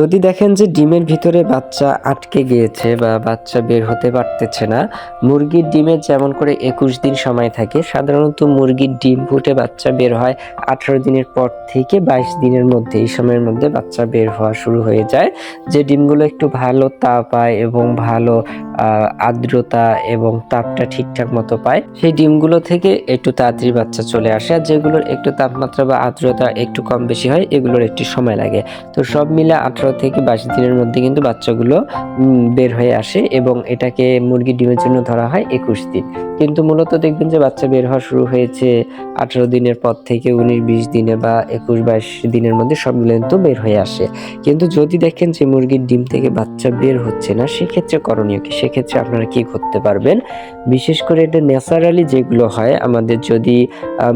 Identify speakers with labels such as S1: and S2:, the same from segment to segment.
S1: যদি দেখেন যে ডিমের ভিতরে বাচ্চা আটকে গিয়েছে বা বাচ্চা বের হতে পারতেছে না, মুরগির ডিমের যেমন করে একুশ দিন সময় থাকে, সাধারণত মুরগির ডিম ফুটে বাচ্চা বের হয় আঠারো দিনের পর থেকে বাইশ দিনের মধ্যে, এই সময়ের মধ্যে বাচ্চা বের হওয়া শুরু হয়ে যায়। যে ডিমগুলো একটু ভালো তাপ পায় এবং ভালো আর্দ্রতা এবং তাপটা ঠিকঠাক মতো পায়, সেই ডিমগুলো থেকে একটু তাড়াতাড়ি বাচ্চা চলে আসে। আর যেগুলোর একটু তাপমাত্রা বা আর্দ্রতা একটু কম বেশি হয়, এগুলোর একটু সময় লাগে। তো সব মিলে আঠারো থেকে বাইশ দিনের মধ্যে কিন্তু বাচ্চাগুলো বের হয়ে আসে এবং এটাকে মুরগি ডিমের জন্য ধরা হয় একুশ দিন। কিন্তু মূলত দেখবেন যে বাচ্চা বের হওয়া শুরু হয়েছে আঠারো দিনের পর থেকে উনিশ, বিশ দিনে বা একুশ, বাইশ দিনের মধ্যে সবগুলো কিন্তু বের হয়ে আসে। কিন্তু যদি দেখেন যে মুরগির ডিম থেকে বাচ্চা বের হচ্ছে না, সেক্ষেত্রে করণীয় কি? সেক্ষেত্রে আপনারা কি করতে পারবেন? বিশেষ করে এটা ন্যাচারালি যেগুলো হয়, আমাদের যদি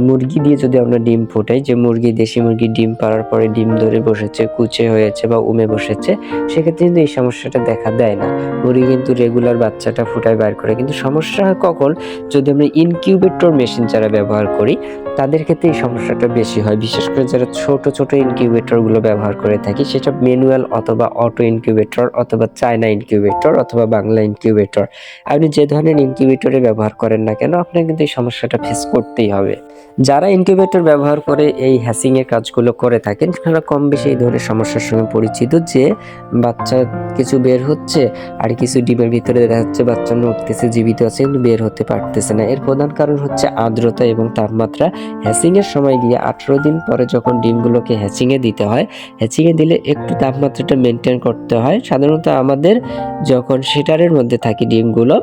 S1: মুরগি দিয়ে যদি আমরা ডিম ফোটাই, যে মুরগি, দেশি মুরগি ডিম পাড়ার পরে ডিম ধরে বসেছে, কুচে হয়েছে বা উমে বসেছে, সেক্ষেত্রে কিন্তু এই সমস্যাটা দেখা দেয় না। মুরগি কিন্তু রেগুলার বাচ্চাটা ফুটায় বার করে। কিন্তু সমস্যা কখন? যদি আমরা ইনকিউবেটর মেশিন যারা ব্যবহার করি তাদের ক্ষেত্রে এই সমস্যাটা বেশি হয়। বিশেষ করে যারা ছোট ছোট ইনকিউবেটরগুলো ব্যবহার করে থাকি সেটা ম্যানুয়াল অথবা অটো ইনকিউবেটর অথবা চায়না ইনকিউবেটর অথবা বাংলা ইনকিউবেটর আপনি যে ধরনের ইনকিউবেটরে ব্যবহার করেন না কেন, আপনার কিন্তু এই সমস্যাটা ফেস করতেই হবে। যারা ইনকিউবেটর ব্যবহার করে এই হ্যাসিং এর কাজগুলো করে থাকেন, তারা কম বেশি এই ধরনের সমস্যার সঙ্গে পরিচিত যে বাচ্চা কিছু বের হচ্ছে, আর কিছু ডিমের ভিতরে দেখা যাচ্ছে বাচ্চা উঠতেছে জীবিত আছে, কিন্তু বের হতে পারতেছে না। এর প্রধান কারণ হচ্ছে আর্দ্রতা এবং তাপমাত্রা হ্যাচিং এর সময় গিয়ে আঠারো দিন পরে যখন ডিমগুলোকে হ্যাচিংয়ে দিতে হয় হ্যাচিংয়ে দিলে একটু তাপমাত্রাটা মেনটেন করতে হয়। সাধারণত আমাদের যখন সেটারের মধ্যে থাকে ডিমগুলো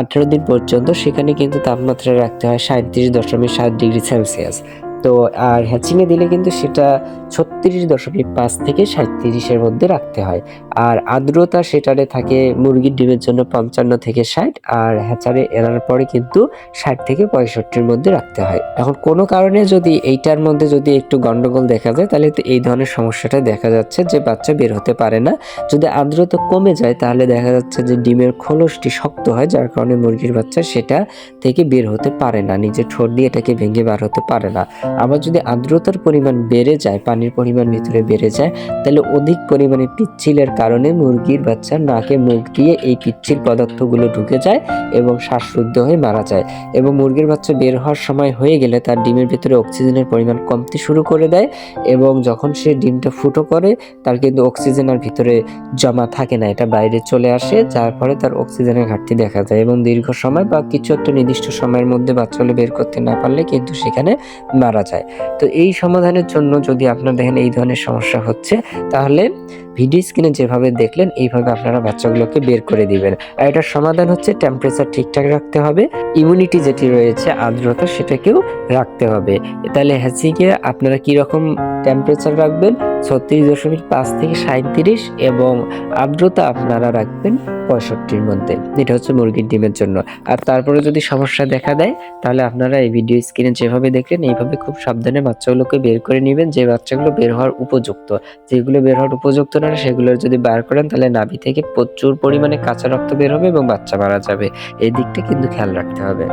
S1: আঠারো দিন পর্যন্ত সেখানে কিন্তু তাপমাত্রা রাখতে হয় সাঁত্রিশ দশমিক সাত ডিগ্রি সেলসিয়াস। তো আর হ্যাচিংয়ে দিলে কিন্তু সেটা ছত্রিশ দশমিক পাঁচ থেকে সাঁত্রিশের মধ্যে রাখতে হয়। আর আর্দ্রতা সেটারে থাকে মুরগির ডিমের জন্য পঞ্চান্ন থেকে ষাট আর হ্যাচারে এনার পরে কিন্তু ষাট থেকে পঁয়ষট্টির মধ্যে রাখতে হয়। এখন কোনো কারণে যদি এইটার মধ্যে যদি একটু গন্ডগোল দেখা যায়, তাহলে তো এই ধরনের সমস্যাটা দেখা যাচ্ছে যে বাচ্চা বের হতে পারে না। যদি আর্দ্রতা কমে যায়, তাহলে দেখা যাচ্ছে যে ডিমের খোলসটি শক্ত হয়, যার কারণে মুরগির বাচ্চা সেটা থেকে বের হতে পারে না। নিজের ঠোঁট দিয়ে এটাকে ভেঙে বার হতে পারে না। আবার যদি আর্দ্রতার পরিমাণ বেড়ে যায়, পানির পরিমাণ ভিতরে বেড়ে যায়, তাহলে অধিক পরিমাণে পিচ্ছিলের কারণে মুরগির বাচ্চার নাকে মুখ দিয়ে এই পিচ্ছিল পদার্থগুলো ঢুকে যায় এবং শ্বাসরুদ্ধ হয়ে মারা যায় এবং মুরগির বাচ্চা বের হওয়ার সময় হয়ে গেলে তার ডিমের ভিতরে অক্সিজেনের পরিমাণ কমতে শুরু করে দেয় এবং যখন সে ডিমটা ফুটো করে, তার কিন্তু অক্সিজেন আর ভিতরে জমা থাকে না, এটা বাইরে চলে আসে, যার ফলে তার অক্সিজেনের ঘাটতি দেখা যায় এবং দীর্ঘ সময় বা কিছু একটা নির্দিষ্ট সময়ের মধ্যে বাচ্চাগুলো বের করতে না পারলে কিন্তু সেখানে মারা যায়। তো এই সমাধানের জন্য যদি আপনার দেখেন এই ধরনের সমস্যা হচ্ছে তাহলে ভিডিও স্ক্রিনে যেভাবে দেখলেন, এইভাবে আপনারা বাচ্চাগুলোকে বের করে দিবেন। আর এটার সমাধান হচ্ছে টেম্পারেচার ঠিকঠাক রাখতে হবে ইমিউনিটি যেটি রয়েছে, আর্দ্রতা সেটাকেও রাখতে হবে। তাহলে হ্যাচিকে আপনারা কীরকম টেম্পারেচার রাখবেন? ছত্রিশ দশমিক পাঁচ থেকে সাঁত্রিশ এবং আর্দ্রতা আপনারা রাখবেন পঁয়ষট্টির মধ্যে। এটা হচ্ছে মুরগির ডিমের জন্য। আর তারপরে যদি সমস্যা দেখা দেয়, তাহলে আপনারা এই ভিডিও স্ক্রিনে যেভাবে দেখলেন, এইভাবে খুব সাবধানে বাচ্চাগুলোকে বের করে নেবেন, যে বাচ্চাগুলো বের হওয়ার উপযুক্ত। যেগুলো বের হওয়ার উপযুক্ত না সেগুলো যদি বার করেন, তাহলে নাভি থেকে প্রচুর পরিমাণে কাঁচা রক্ত বের হবে এবং বাচ্চা মারা যাবে। এই দিকটা কিন্তু খেয়াল রাখতে হবে।